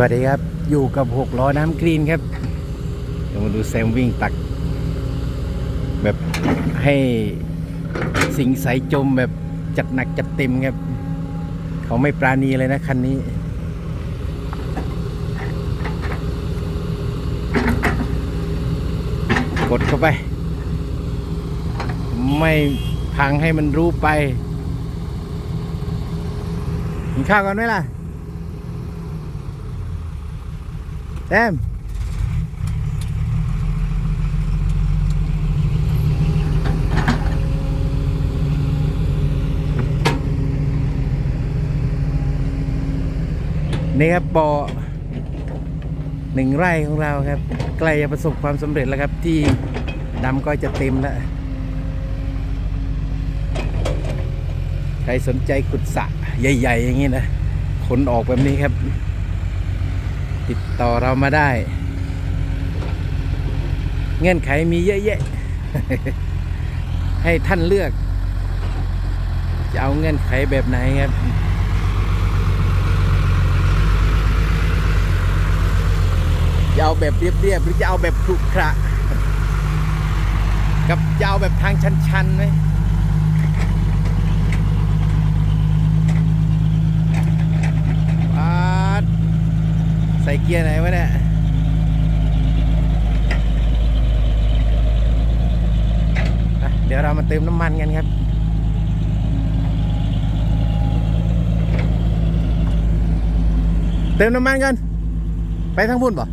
วัสดีครับ อยู่กับหกล้อน้ำกรีนครับ เดี๋ยวมาดูแซมวิ่งตัก แบบให้สิงสายจมแบบจัดหนักจัดเต็มครับ เขาไม่ปราณีเลยนะคันนี้กดเข้าไป ไม่พังให้มันรู้ไปกินข้าวกันไหมล่ะ แต้มนี่ครับปอหนึ่งไร่ของเราครับ ใกล้จะประสบความสำเร็จแล้วครับ ที่ดำก็จะเต็มแล้ว ใครสนใจขุดสระใหญ่ ๆ อย่างนี้นะขนออกแบบนี้ครับ ติดต่อเรามาได้ เงื่อนไขมีเยอะแยะ ให้ท่านเลือก จะเอาเงื่อนไขแบบไหนครับจะเอาแบบเรียบๆหรือจะเอาแบบขรุขระกับจะเอาแบบทางชันๆไหมปาดใส่เกียร์ไหนวะเนี่ยเดี๋ยวเรามาเติมน้ำมันกันครับเติมน้ำมันกัน ไปทางพุ่นป่ะ